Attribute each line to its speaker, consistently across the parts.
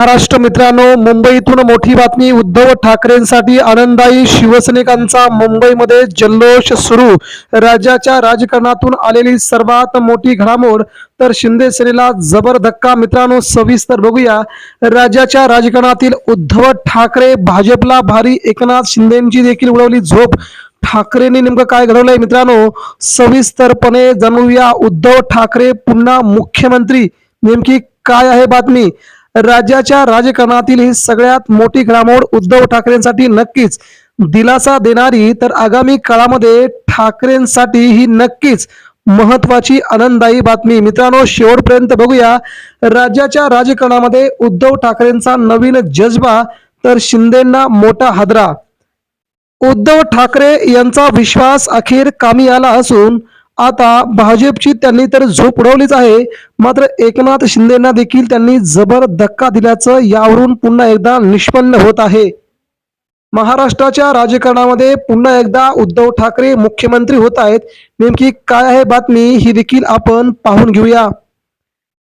Speaker 1: महाराष्ट्र मित्रांनो मुंबईतून मोठी बातमी उद्धव ठाकरेंसाठी आनंदायी शिवसैनिकांचा मुंबईमध्ये जल्लोष सुरू. राज्याच्या राजकारणातून आलेली सर्वात मोठी घडामोड तर शिंदे सेनेला जबर धक्का. मित्रांनो सविस्तर बघूया. राज्याच्या राजकारणातील उद्धव ठाकरे भाजपला भारी एकनाथ शिंदेची देखील उडवली झोप. ठाकरेंनी नेमकं काय घडवलंय मित्रांनो? सविस्तरपणे जाणूया उद्धव ठाकरे पुन्हा मुख्यमंत्री. नेमकी काय आहे बातमी? राज्याच्या राजकारणातील ही सगळ्यात मोठी घडामोड उद्धव ठाकरेंसाठी नक्कीच दिलासा देणारी तर आगामी काळामध्ये ठाकरेंसाठी ही नक्कीच महत्वाची आनंददायी बातमी. मित्रांनो शेवटपर्यंत बघूया. राज्याच्या राजकारणामध्ये उद्धव ठाकरेंचा नवीन जज्बा तर शिंदेंना मोठा हादरा. उद्धव ठाकरे यांचा विश्वास अखेर कामी आला असून आता भाजपची त्यांनी तर झोप उडवलीच आहे. मात्र एकनाथ शिंदेना देखील त्यांनी जबर धक्का दिल्याचं यावरून पुन्हा एकदा निष्पन्न होत आहे. महाराष्ट्राच्या राजकारणामध्ये पुन्हा एकदा उद्धव ठाकरे मुख्यमंत्री होत आहेत. नेमकी काय आहे बातमी ही देखील आपण पाहून घेऊया.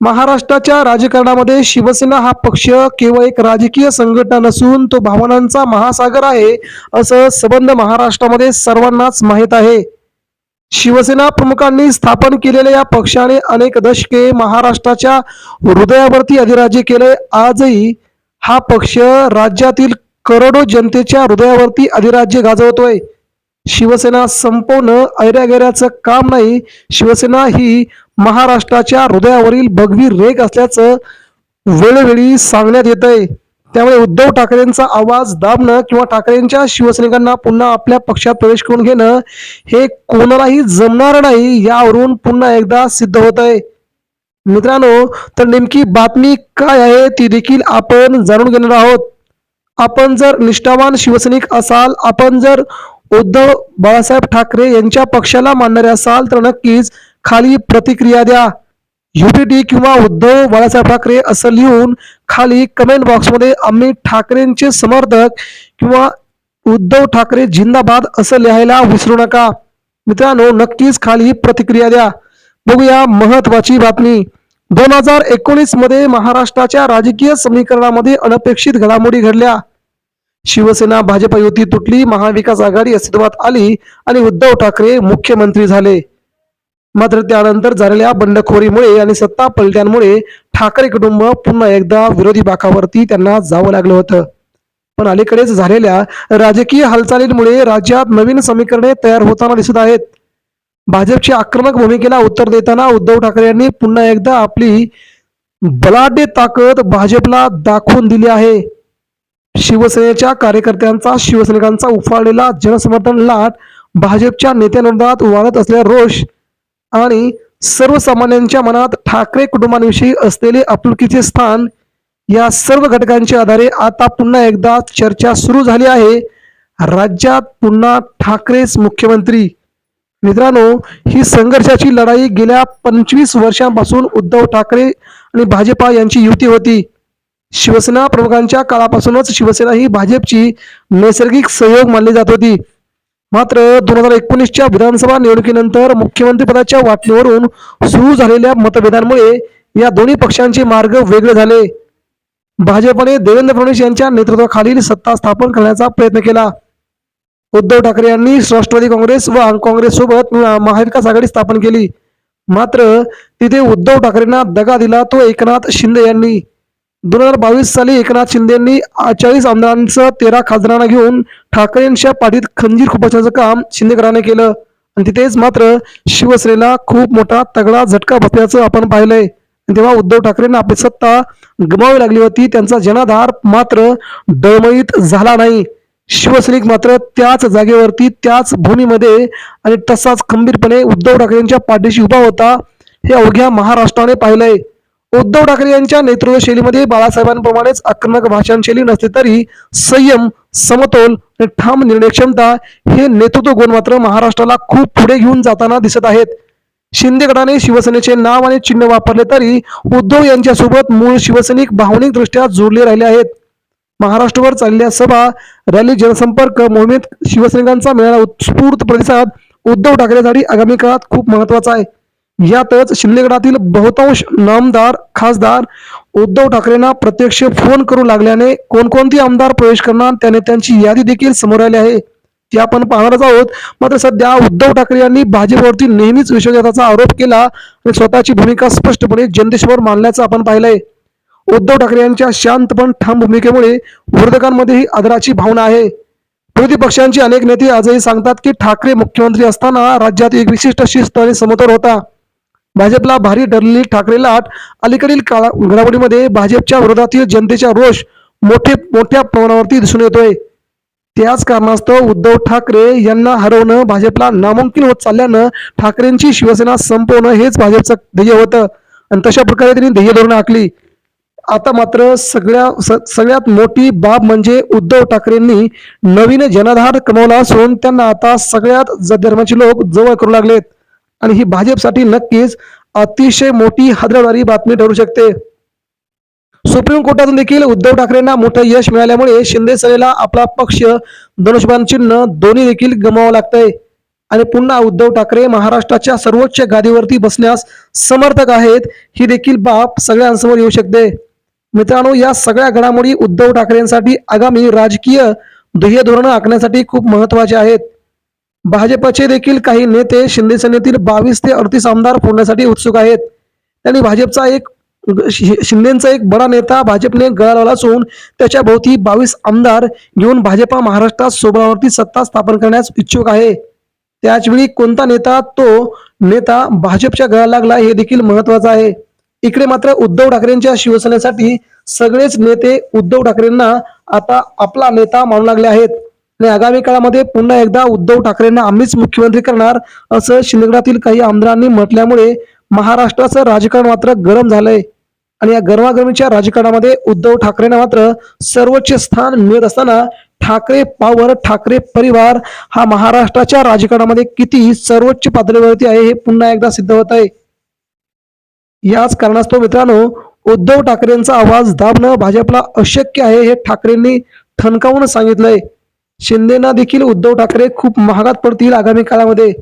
Speaker 1: महाराष्ट्राच्या राजकारणामध्ये शिवसेना हा पक्ष केवळ एक राजकीय संघटना नसून तो भावनांचा महासागर आहे असं संबंध महाराष्ट्रामध्ये सर्वांनाच माहीत आहे. शिवसेना प्रमुखांनी स्थापन केलेल्या या पक्षाने अनेक दशके महाराष्ट्राच्या हृदयावरती अधिराज्य केले. आजही हा पक्ष राज्यातील करोडो जनतेच्या हृदयावरती अधिराज्य गाजवतोय. शिवसेना संपवणं ऐऱ्यागैऱ्याचं काम नाही. शिवसेना ही महाराष्ट्राच्या हृदयावरील भगवी रेख असल्याचं वेळोवेळी सांगण्यात येत आहे त्यामुळे उद्धव ठाकरेंचा आवाज दाबणं किंवा ठाकरेंच्या शिवसैनिकांना पुन्हा आपल्या पक्षात प्रवेश करून घेणं हे कोणालाही जमणार नाही यावरून पुन्हा एकदा सिद्ध होत आहे मित्रांनो तर नेमकी बातमी काय आहे ती देखील आपण जाणून घेणार आहोत. आपण जर निष्ठावान शिवसैनिक असाल आपण जर उद्धव बाळासाहेब ठाकरे यांच्या पक्षाला मानणारे असाल तर नक्कीच खाली प्रतिक्रिया द्या. युटीडी किंवा उद्धव बाळासाहेब ठाकरे असं लिहून खाली कमेंट बॉक्समध्ये आम्ही ठाकरेंचे समर्थक किंवा उद्धव ठाकरे जिंदाबाद असं लिहायला विसरू नका. मित्रांनो नक्कीच खाली प्रतिक्रिया द्या. बघूया महत्वाची बातमी. दोन हजार एकोणीसमध्ये महाराष्ट्राच्या राजकीय समीकरणामध्ये अनपेक्षित घडामोडी घडल्या. शिवसेना भाजप युती तुटली महाविकास आघाडी अस्तित्वात आली आणि उद्धव ठाकरे मुख्यमंत्री झाले. मात्र त्यानंतर झालेल्या बंडखोरीमुळे आणि सत्ता पलट्यांमुळे ठाकरे कुटुंब पुन्हा एकदा विरोधी बाकावरती त्यांना जावं लागलं होतं. पण अलीकडेच झालेल्या राजकीय हालचालींमुळे राज्यात नवीन समीकरणे तयार होताना दिसत आहेत. भाजपच्या आक्रमक भूमिकेला उत्तर देताना उद्धव ठाकरे यांनी पुन्हा एकदा आपली बलाढ्य ताकद भाजपला दाखवून दिली आहे. शिवसेनेच्या कार्यकर्त्यांचा शिवसैनिकांचा उफाळलेला जनसमर्थन लाट भाजपच्या नेत्यांविरोधात वाढत असलेला रोष आणि सर्वसामान्यांच्या मनात ठाकरे कुटुंबांविषयी असलेले आपुलकीचे स्थान या सर्व घटकांच्या आधारे आता पुन्हा एकदा चर्चा सुरू झाली आहे. राज्यात पुन्हा ठाकरेच मुख्यमंत्री. मित्रांनो ही संघर्षाची लढाई गेल्या पंचवीस वर्षांपासून उद्धव ठाकरे आणि भाजपा यांची युती होती. शिवसेना प्रमुखांच्या काळापासूनच शिवसेना ही भाजपची नैसर्गिक सहयोग मानली जात होती. मात्र दोन हजार एकोणीसच्या विधानसभा निवडणुकीनंतर मुख्यमंत्रीपदाच्या वाटणीवरून सुरू झालेल्या मतभेदांमुळे या दोन्ही पक्षांचे मार्ग वेगळे झाले. भाजपने देवेंद्र फडणवीस यांच्या नेतृत्वाखालील सत्ता स्थापन करण्याचा प्रयत्न केला. उद्धव ठाकरे यांनी राष्ट्रवादी काँग्रेस व काँग्रेस सोबत महाविकास आघाडी स्थापन केली. मात्र तिथे उद्धव ठाकरेंना दगा दिला तो एकनाथ शिंदे यांनी. दोन हजार बावीस साली एकनाथ शिंदेंनी चाळीस आमदारांचं तेरा खासदारांना घेऊन ठाकरेंच्या पाठीत खंजीर खुपसण्याचं काम शिंदेकरांनी केलं. आणि तिथेच मात्र शिवसेनेला खूप मोठा तगडा झटका बसल्याचं आपण पाहिलंय. तेव्हा उद्धव ठाकरेंना आपली सत्ता गमावी लागली होती. त्यांचा जनाधार मात्र डळमळीत झाला नाही. शिवसैनिक मात्र त्याच जागेवरती त्याच भूमीमध्ये आणि तसाच खंबीरपणे उद्धव ठाकरेंच्या पाठीशी उभा होता हे अवघ्या महाराष्ट्राने पाहिलंय. उद्धव ठाकरे यांच्या नेतृत्व शैलीमध्ये बाळासाहेबांप्रमाणेच आक्रमक भाषणशैली नसते तरी संयम समतोल आणि ठाम निर्णय क्षमता हे नेतृत्व गुण मात्र महाराष्ट्राला खूप पुढे घेऊन जाताना दिसत आहेत. शिंदे गटाने शिवसेनेचे नाव आणि चिन्ह वापरले तरी उद्धव यांच्यासोबत मूळ शिवसैनिक भावनिक दृष्ट्या जोडले राहिले आहेत. महाराष्ट्रभर चाललेल्या सभा रॅली जनसंपर्क मोहिमेत शिवसैनिकांचा मिळाला उत्स्फूर्त प्रतिसाद उद्धव ठाकरेसाठी आगामी काळात खूप महत्त्वाचा आहे. यातच शिंदेगडातील बहुतांश नामदार खासदार उद्धव ठाकरेंना प्रत्यक्ष फोन करू लागल्याने कोणकोणते आमदार प्रवेश करणार त्याने त्यांची यादी देखील समोर आली आहे. ती आपण पाहणारच आहोत. मात्र सध्या उद्धव ठाकरे यांनी भाजपवरती नेहमीच विश्वासघाताचा आरोप केला आणि स्वतःची भूमिका स्पष्टपणे जनतेसमोर मांडल्याचं आपण पाहिलंय. उद्धव ठाकरे यांच्या शांत पण ठाम भूमिकेमुळे विरोधकांमध्येही आदराची भावना आहे. विरोधी पक्षांचे अनेक नेते आजही सांगतात की ठाकरे मुख्यमंत्री असताना राज्यात एक विशिष्ट शिस्त आणि समतोल होता. भाजपला भारी ठरलेली ठाकरे लाट. अलीकडील काळा घडामोडीमध्ये भाजपच्या विरोधातील जनतेचा रोष मोठे मोठ्या प्रमाणावरती दिसून येतोय. त्याच कारणास्तव उद्धव ठाकरे यांना हरवणं भाजपला नामांकित होत चालल्यानं ठाकरेंची शिवसेना संपवणं हेच भाजपचं ध्येय होतं. आणि तशा प्रकारे त्यांनी ध्येय धोरणं आखली. आता मात्र सगळ्या स- सगळ्यात मोठी बाब म्हणजे उद्धव ठाकरेंनी नवीन जनाधार कमवला असून त्यांना आता सगळ्यात धर्माचे लोक जवळ करू लागलेत. आणि ही भाजपसाठी नक्कीच अतिशय मोठी हादरणारी बातमी ठरू शकते. सुप्रीम कोर्टातून देखील उद्धव ठाकरेंना मोठं यश मिळाल्यामुळे शिंदे सेनेला आपला पक्ष धनुष्यबाण चिन्ह दोन्ही देखील गमावं लागतंय. आणि पुन्हा उद्धव ठाकरे महाराष्ट्राच्या सर्वोच्च गादीवरती बसण्यास समर्थक आहेत ही देखील बाब सगळ्यांसमोर येऊ शकते. मित्रांनो या सगळ्या घडामोडी उद्धव ठाकरेंसाठी आगामी राजकीय ध्येय धोरणं आखण्यासाठी खूप महत्त्वाचे आहेत. भाजपचे देखील काही नेते शिंदे सेनेतील बावीस ते अडतीस आमदार फोडण्यासाठी उत्सुक आहेत. त्यांनी भाजपचा एक शि- शिंदेचा एक बडा नेता भाजपने गळा लावला असून त्याच्या भोवती बावीस आमदार घेऊन भाजपा महाराष्ट्रात सोबळावरती सत्ता स्थापन करण्यास इच्छुक आहे. त्याचवेळी कोणता नेता तो नेता भाजपच्या गळा लागला हे देखील महत्वाचं आहे. इकडे मात्र उद्धव ठाकरेंच्या शिवसेनेसाठी सगळेच नेते उद्धव ठाकरेंना आता आपला नेता मानू लागले आहेत. आणि आगामी काळामध्ये पुन्हा एकदा उद्धव ठाकरेंना आम्हीच मुख्यमंत्री करणार असं शिंदगडातील काही आमदारांनी म्हटल्यामुळे महाराष्ट्राचं राजकारण मात्र गरम झालंय. आणि या गरमागरमीच्या राजकारणामध्ये उद्धव ठाकरेंना मात्र सर्वोच्च स्थान मिळत असताना ठाकरे पावर ठाकरे परिवार हा महाराष्ट्राच्या राजकारणामध्ये किती सर्वोच्च पातळीवरती आहे हे पुन्हा एकदा सिद्ध होत आहे. याच कारणास्तव मित्रांनो उद्धव ठाकरेंचा आवाज दाबणं भाजपला अशक्य आहे हे ठाकरेंनी ठणकावून सांगितलंय. शिंदेना देखील उद्धव ठाकरे खूप महागात पडतील आगामी काळामध्ये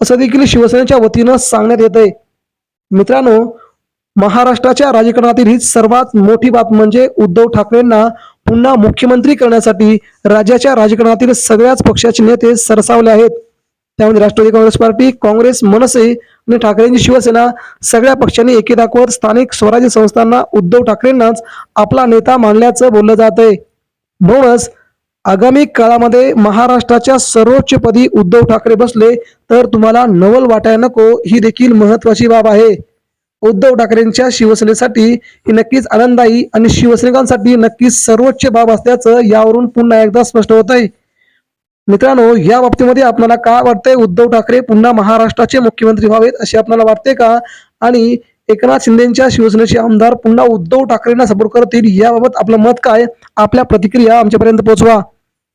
Speaker 1: असं देखील शिवसेनेच्या वतीनं सांगण्यात येत आहे मित्रांनो महाराष्ट्राच्या राजकारणातील ही सर्वात मोठी बाब म्हणजे उद्धव ठाकरेंना पुन्हा मुख्यमंत्री करण्यासाठी राज्याच्या राजकारणातील सगळ्याच पक्षाचे नेते सरसावले आहेत. त्यामध्ये Rashtrawadi Congress party Congress Manase आणि ठाकरेंची शिवसेना सगळ्या पक्षांनी एके दाखवत स्थानिक स्वराज्य संस्थांना उद्धव ठाकरेंनाच आपला नेता मानल्याचं बोललं जात आहे म्हणूनच आगामी काळामध्ये महाराष्ट्राच्या सर्वोच्च पदी उद्धव ठाकरे बसले तर तुम्हाला नवल वाटायला नको. ही देखील महत्वाची बाब आहे. उद्धव ठाकरेंच्या शिवसेनेसाठी ही नक्कीच आनंददायी आणि शिवसैनिकांसाठी नक्कीच सर्वोच्च बाब असल्याचं यावरून पुन्हा एकदा स्पष्ट होत आहे मित्रांनो या बाबतीमध्ये आपल्याला काय वाटतंय? उद्धव ठाकरे पुन्हा महाराष्ट्राचे मुख्यमंत्री व्हावेत असे आपल्याला वाटते का? आणि एकनाथ शिंदेच्या शिवसेनेचे आमदार पुन्हा उद्धव ठाकरेंना सपोर्ट करतील याबाबत आपलं मत काय? आपल्या प्रतिक्रिया आमच्यापर्यंत पोहोचवा.